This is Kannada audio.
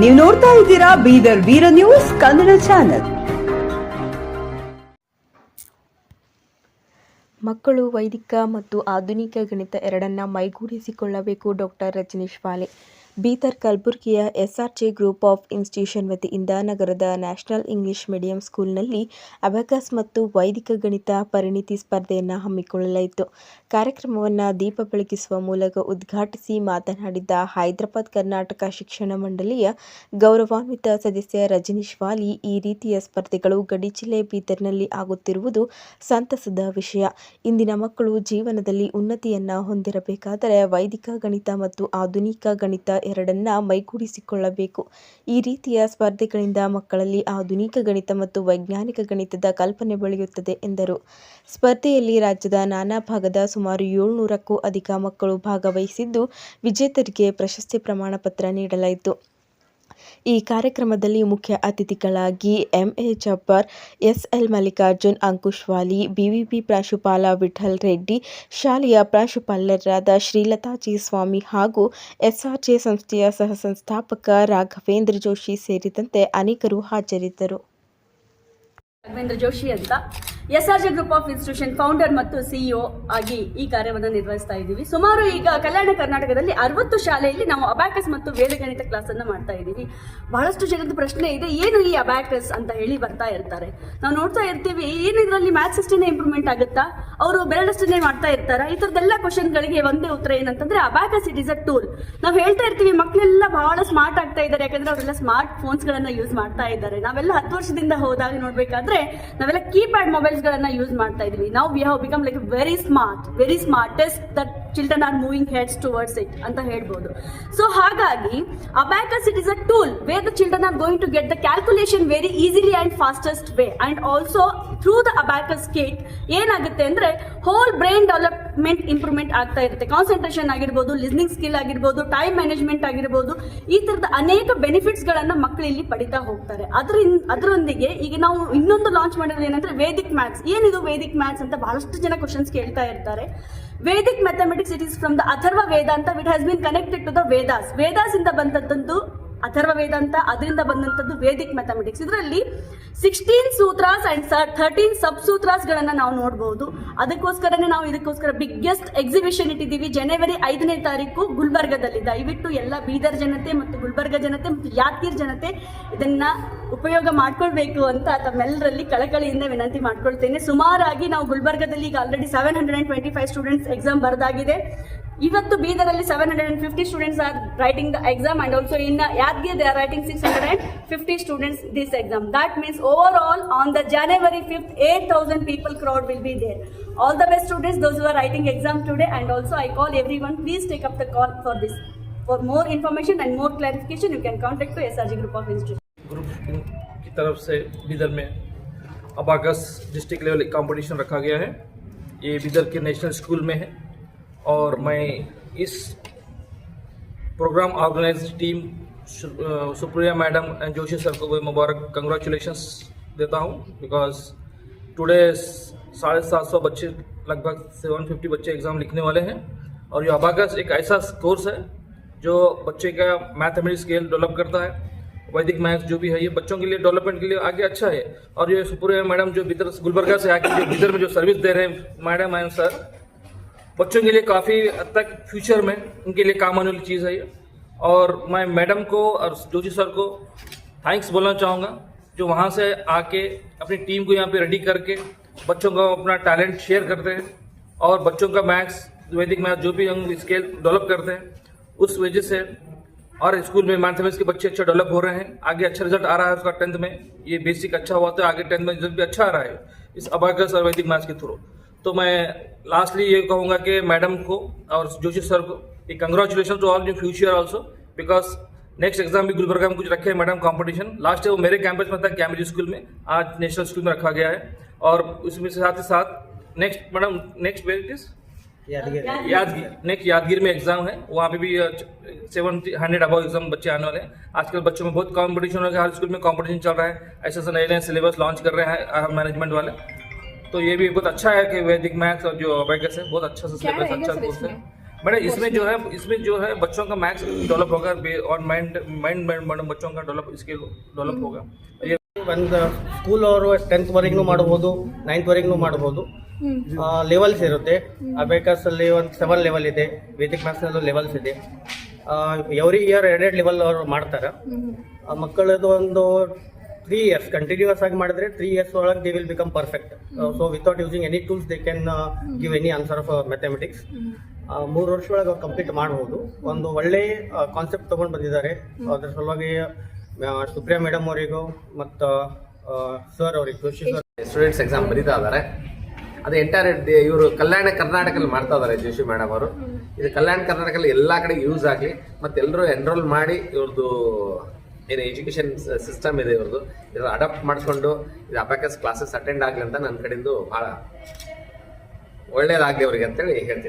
ನೀವು ನೋಡ್ತಾ ಇದ್ದೀರಾ ಬೀದರ್ ವೀರ ನ್ಯೂಸ್ ಕನ್ನಡ ಚಾನೆಲ್. ಮಕ್ಕಳು, ವೈದಿಕ ಮತ್ತು ಆಧುನಿಕ ಗಣಿತ ಎರಡನ್ನ ಮೈಗೂಡಿಸಿಕೊಳ್ಳಬೇಕು ಡಾಕ್ಟರ್ ರಜನೀಶ್ ವಾಲೆ. ಬೀದರ್ ಕಲಬುರಗಿಯ ಎಸ್ಆರ್ಜೆ ಗ್ರೂಪ್ ಆಫ್ ಇನ್ಸ್ಟಿಟ್ಯೂಷನ್ ವತಿಯಿಂದ ನಗರದ ನ್ಯಾಷನಲ್ ಇಂಗ್ಲಿಷ್ ಮೀಡಿಯಂ ಸ್ಕೂಲ್ನಲ್ಲಿ ಅಬಕಸ್ ಮತ್ತು ವೈದಿಕ ಗಣಿತ ಪರಿಣಿತಿ ಸ್ಪರ್ಧೆಯನ್ನು ಹಮ್ಮಿಕೊಳ್ಳಲಾಯಿತು. ಕಾರ್ಯಕ್ರಮವನ್ನು ದೀಪ ಬೆಳಗಿಸುವ ಮೂಲಕ ಉದ್ಘಾಟಿಸಿ ಮಾತನಾಡಿದ ಹೈದರಾಬಾದ್ ಕರ್ನಾಟಕ ಶಿಕ್ಷಣ ಮಂಡಳಿಯ ಗೌರವಾನ್ವಿತ ಸದಸ್ಯ ರಜನೀಶ್ ವಾಲಿ, ಈ ರೀತಿಯ ಸ್ಪರ್ಧೆಗಳು ಗಡಿ ಜಿಲ್ಲೆ ಬೀದರ್ನಲ್ಲಿ ಆಗುತ್ತಿರುವುದು ಸಂತಸದ ವಿಷಯ. ಇಂದಿನ ಮಕ್ಕಳು ಜೀವನದಲ್ಲಿ ಉನ್ನತಿಯನ್ನು ಹೊಂದಿರಬೇಕಾದರೆ ವೈದಿಕ ಗಣಿತ ಮತ್ತು ಆಧುನಿಕ ಗಣಿತ ಎರಡನ್ನ ಮೈಗೂಡಿಸಿಕೊಳ್ಳಬೇಕು. ಈ ರೀತಿಯ ಸ್ಪರ್ಧೆಗಳಿಂದ ಮಕ್ಕಳಲ್ಲಿ ಆಧುನಿಕ ಗಣಿತ ಮತ್ತು ವೈಜ್ಞಾನಿಕ ಗಣಿತದ ಕಲ್ಪನೆ ಬೆಳೆಯುತ್ತದೆ, ಎಂದರು. ಸ್ಪರ್ಧೆಯಲ್ಲಿ ರಾಜ್ಯದ ನಾನಾ ಭಾಗದ ಸುಮಾರು ಏಳ್ನೂರಕ್ಕೂ ಅಧಿಕ ಮಕ್ಕಳು ಭಾಗವಹಿಸಿದ್ದು ವಿಜೇತರಿಗೆ ಪ್ರಶಸ್ತಿ ಪ್ರಮಾಣ ಪತ್ರ ನೀಡಲಾಯಿತು. ಈ ಕಾರ್ಯಕ್ರಮದಲ್ಲಿ ಮುಖ್ಯ ಅತಿಥಿಗಳಾಗಿ M A Jabbar S L Mallikarjun Ankush Wali BVP ಪ್ರಾಂಶುಪಾಲ ವಿಠಲ್ ರೆಡ್ಡಿ, ಶಾಲೆಯ ಪ್ರಾಂಶುಪಾಲರಾದ ಶ್ರೀಲತಾ ಜಿ ಸ್ವಾಮಿ ಹಾಗೂ ಎಸ್ಆರ್ಜೆ ಸಂಸ್ಥೆಯ ಸಹ ಸಂಸ್ಥಾಪಕ ರಾಘವೇಂದ್ರ ಜೋಶಿ ಸೇರಿದಂತೆ ಅನೇಕರು ಹಾಜರಿದ್ದರು. ರಾಘವೇಂದ್ರ ಜೋಶಿ ಅಂತ. S R J group of institution founder ಮತ್ತು ಸಿಇಒ ಆಗಿ ಈ ಕಾರ್ಯವನ್ನು ನಿರ್ವಹಿಸ್ತಾ ಇದ್ದೀವಿ. ಸುಮಾರು ಈಗ ಕಲ್ಯಾಣ ಕರ್ನಾಟಕದಲ್ಲಿ ಅರವತ್ತು ಶಾಲೆಯಲ್ಲಿ ನಾವು ಅಬ್ಯಾಕಸ್ ಮತ್ತು ವೇದಗಣಿತ ಕ್ಲಾಸ್ ಅನ್ನು ಮಾಡ್ತಾ ಇದ್ದೀವಿ. ಬಹಳಷ್ಟು ಜನದ ಪ್ರಶ್ನೆ ಇದೆ, ಏನು ಈ ಅಬ್ಯಾಕಸ್ ಅಂತ ಹೇಳಿ ಬರ್ತಾ ಇರ್ತಾರೆ. ನಾವು ನೋಡ್ತಾ ಇರ್ತೀವಿ, ಏನು ಇದರಲ್ಲಿ ಮ್ಯಾಥ್ಸ್ ಅಷ್ಟೇನೆ ಇಂಪ್ರೂವ್ಮೆಂಟ್ ಆಗುತ್ತಾ? ಅವರು ಬೆರಳಷ್ಟನ್ನೇ ಮಾಡ್ತಾ ಇರ್ತಾರೆ? ಈ ತರದೆಲ್ಲ ಕ್ವಶನ್ಗಳಿಗೆ ಒಂದೇ ಉತ್ತರ ಏನಂತಂದ್ರೆ abacus it is a tool. ನಾವು ಹೇಳ್ತಾ ಇರ್ತೀವಿ ಮಕ್ಕಳೆಲ್ಲ ಬಹಳ ಸ್ಮಾರ್ಟ್ ಆಗ್ತಾ ಇದ್ದಾರೆ, ಯಾಕಂದ್ರೆ ಅವರೆಲ್ಲ ಸ್ಮಾರ್ಟ್ ಫೋನ್ಸ್ ಗಳನ್ನ ಯೂಸ್ ಮಾಡ್ತಾ ಇದ್ದಾರೆ. ನಾವೆಲ್ಲ ಹತ್ತು ವರ್ಷದಿಂದ ಹೋದಾಗ ನೋಡ್ಬೇಕಾದ್ರೆ ನಾವೆಲ್ಲ ಕೀಪ್ಯಾಡ್ ಮೊಬೈಲ್ಸ್ ಗಳನ್ನ ಯೂಸ್ ಮಾಡ್ತಾ ಇದೀವಿ. ನಾವು we have become like very smart very smartest that children are moving heads towards it ಅಂತ ಹೇಳ್ಬೋದು. ಸೊ ಹಾಗಾಗಿ abacus it is a tool where the children are going to get the calculation very easily and fastest way and also through the abacus kit ಏನಾಗುತ್ತೆ ಅಂದ್ರೆ ಹೋಲ್ ಬ್ರೈನ್ ಡೆವಲಪ್ಮೆಂಟ್ ಇಂಪ್ರೂವ್ಮೆಂಟ್ ಆಗ್ತಾ ಇರುತ್ತೆ. ಕಾನ್ಸಂಟ್ರೇಷನ್ ಆಗಿರ್ಬೋದು ಲಿಸ್ನಿಂಗ್ ಸ್ಕಿಲ್ ಆಗಿರ್ಬೋದು ಟೈಮ್ ಮ್ಯಾನೇಜ್ಮೆಂಟ್ ಆಗಿರ್ಬೋದು, ಈ ತರದ ಅನೇಕ ಬೆನಿಫಿಟ್ಸ್ ಗಳನ್ನ ಮಕ್ಕಳು ಇಲ್ಲಿ ಪಡಿತಾ ಹೋಗ್ತಾರೆ. ಅದರಿಂದ, ಅದರೊಂದಿಗೆ ಈಗ ನಾವು ಇನ್ನೊಂದು ಲಾಂಚ್ ಮಾಡಿರೋದು ಏನಂದ್ರೆ ವೇದಿಕ್ ಮ್ಯಾಥ್ಸ್ ಏನಿದು ವೇದಿಕ್ ಮ್ಯಾಥ್ಸ್ ಅಂತ ಬಹಳಷ್ಟು ಜನ ಕ್ವಶನ್ಸ್ ಕೇಳ್ತಾ ಇರ್ತಾರೆ. Vedic mathematics it is from the Atharva Vedanta it has been connected to the Vedas Vedas ಇಂದ ಬಂದದ್ದು ಅಥರ್ವ ವೇದಾಂತ ಅದರಿಂದ ಬಂದಂತದ್ದು ವೇದಿಕ್ ಮ್ಯಾಥಮೆಟಿಕ್ಸ್ ಇದರಲ್ಲಿ sixteen sutras and thirteen sub sutras ನಾವು ನೋಡಬಹುದು ಅದಕ್ಕೋಸ್ಕರನೇ ನಾವು ಇದಕ್ಕೋಸ್ಕರ ಬಿಗ್ಗೆಸ್ಟ್ ಎಕ್ಸಿಬಿಷನ್ ಇಟ್ಟಿದ್ದೀವಿ. ಜನವರಿ ಐದನೇ ತಾರೀಕು ಗುಲ್ಬರ್ಗದಲ್ಲಿ ದಯವಿಟ್ಟು ಎಲ್ಲ ಬೀದರ್ ಜನತೆ ಮತ್ತು ಗುಲ್ಬರ್ಗ ಜನತೆ ಮತ್ತು ಯಾತೀರ್ ಜನತೆ ಇದನ್ನ ಉಪಯೋಗ ಮಾಡ್ಕೊಳ್ಬೇಕು ಅಂತ ತಮ್ಮೆಲ್ಲರಲ್ಲಿ ಕಳಕಳಿಯಿಂದ ವಿನಂತಿ ಮಾಡ್ಕೊಳ್ತೇನೆ. ಸುಮಾರಾಗಿ ನಾವು ಗುಲ್ಬರ್ಗದಲ್ಲಿ ಈಗ already seven hundred and twenty five students exam ಬರೆದಾಗಿದೆ. ಇವತ್ತು ಬೀದರಲ್ಲಿ seven hundred and fifty students are writing the exam and also in Yadgir they are writing six hundred and fifty students this exam that means over all on the January fifth eight thousand people crowd will be there all the best students those are writing exam today and also I call every one please take up the call for this for more information and more clarification you can contact to S R G group of institute group की- तरफ़ से बिदर में अबाकस डिस्ट्रिक्ट लेवल कंपटीशन रखा गया है। ये बिदर के नेशनल स्कूल में है और मैं इस programme organise team Supriya madam and Joshi sir को भी मुबारक कंग्रेचुलेशंस देता हूँ बिकॉज़ टुडे साढ़े सात सौ बच्चे, लगभग सेवन फिफ्टी बच्चे एग्ज़ाम लिखने वाले हैं और ये अबाकस एक ऐसा कोर्स है जो बच्चे का मैथमेटिक्स स्केल डेवलप करता है। वैदिक मैथ्स जो भी है, ये बच्चों के लिए डेवलपमेंट के लिए आगे अच्छा है। और ये सुपुर मैडम जो बिदर गुलबर्गा से आके जो बिदर में जो सर्विस दे रहे हैं, मैडम एंड सर, बच्चों के लिए काफ़ी हद तक फ्यूचर में उनके लिए काम आने वाली चीज़ है ये। और मैं मैडम को और जोशी सर को थैंक्स बोलना चाहूँगा, जो वहाँ से आके अपनी टीम को यहाँ पे रेडी करके बच्चों का अपना टैलेंट शेयर करते हैं और बच्चों का मैथ्स वैदिक मैथ्स जो भी हम स्केल डेवलप करते हैं, उस वजह से और स्कूल में मैथमेटिक्स के बच्चे अच्छे डेवलप हो रहे हैं। आगे अच्छा रिज़ल्ट आ रहा है उसका टेंथ में। ये बेसिक अच्छा हुआ तो आगे टेंथ में रिज़ल्ट भी अच्छा आ रहा है। इस अबाकस और वैदिक मैथ्स के थ्रू तो मैं लास्टली ये कहूँगा कि मैडम को और जोशी सर को ये congratulation to all in future also because next exam भी गुलबर्गा में कुछ रखे हैं मैडम कंपटीशन लास्ट है वो मेरे कैंपस में था कैम्ब्रिज स्कूल में। आज नेशनल स्कूल में रखा गया है। और उसमें साथ ही साथ next madam next wait is Yadgir. Next Yadgir. में एग्ज़ाम है। वहाँ पे भी सेवन हंड्रेड अबाउ एग्ज़ाम बच्चे आने वाले हैं। आजकल बच्चों में बहुत कंपटीशन हो गया। हर स्कूल में कंपटीशन चल रहा है। ऐसे ऐसे नए नए सिलेबस लॉन्च कर रहे हैं मैनेजमेंट वाले। तो ये भी बहुत अच्छा है कि वैदिक मैथ्स और जो अबैकस है बहुत अच्छा सिलेबस अच्छा कोर्स है। मैडम इसमें जो है इसमें जो है बच्चों का मैथ्स डेवलप होगा और माइंड माइंड मैडम बच्चों का डेवलप इसके डेवलप होगा। ये ಒಂದು ಸ್ಕೂಲ್ ಅವರು ಟೆಂತ್ವರೆಗೂ ಮಾಡ್ಬೋದು ನೈನ್ತ್ವರೆಗೂ ಮಾಡ್ಬೋದು ಲೆವೆಲ್ಸ್ ಇರುತ್ತೆ. ಅಬೇಕಸ್ ಅಲ್ಲಿ ಒಂದು ಸೆವೆನ್ ಲೆವೆಲ್ ಇದೆ ವೇದಿಕ್ ಮ್ಯಾಥ್ಸ್ನಲ್ಲೂ ಲೆವೆಲ್ಸ್ ಇದೆ. ಎವ್ರಿ ಇಯರ್ ಎರಡೆರಡು ಲೆವೆಲ್ ಅವರು ಮಾಡ್ತಾರೆ. ಮಕ್ಕಳದ್ದು ಮಕ್ಕಳದು ಒಂದು ತ್ರೀ ಇಯರ್ಸ್ ಕಂಟಿನ್ಯೂಸ್ ಆಗಿ ಮಾಡಿದ್ರೆ ತ್ರೀ ಇಯರ್ಸ್ ಒಳಗೆ they will become perfect so without using any tools they can give any answer of mathematics ಮೂರು ವರ್ಷ ಒಳಗೆ ಕಂಪ್ಲೀಟ್ ಮಾಡ್ಬೋದು. ಒಂದು ಒಳ್ಳೆ ಕಾನ್ಸೆಪ್ಟ್ ತಗೊಂಡು ಬಂದಿದ್ದಾರೆ. ಅದ್ರ ಸಲುವಾಗಿ ಸುಪ್ರಿಯಾ ಮೇಡಮ್ ಅವರಿಗೂ ಮತ್ತು ಸರ್ ಅವ್ರಿಗೆ ಜೋಶಿ ಸರ್ ಸ್ಟೂಡೆಂಟ್ಸ್ ಎಕ್ಸಾಮ್ ಬರೀತಾ ಇದ್ದಾರೆ ಅದು ಎಂಟೈರ್ ಇವರು ಕಲ್ಯಾಣ ಕರ್ನಾಟಕದಲ್ಲಿ ಮಾಡ್ತಾ ಇದ್ದಾರೆ ಜೋಶಿ ಮೇಡಮ್ ಅವರು. ಇದು ಕಲ್ಯಾಣ ಕರ್ನಾಟಕದಲ್ಲಿ ಎಲ್ಲ ಕಡೆ ಯೂಸ್ ಆಗಲಿ, ಮತ್ತು ಎಲ್ಲರೂ ಎನ್ರೋಲ್ ಮಾಡಿ ಇವ್ರದ್ದು ಏನು ಎಜುಕೇಷನ್ ಸಿಸ್ಟಮ್ ಇದೆ ಇವ್ರದ್ದು ಇದ್ರ ಅಡಾಪ್ಟ್ ಮಾಡಿಕೊಂಡು ಇದು ಅಬಾಕಸ್ ಕ್ಲಾಸಸ್ ಅಟೆಂಡ್ ಆಗಲಿ ಅಂತ ನನ್ನ ಕಡೆಯಿಂದ ಭಾಳ ಒಳ್ಳೇದಾಗಲಿ ಅವರಿಗೆ ಅಂತೇಳಿ ಹೇಳ್ತೀನಿ.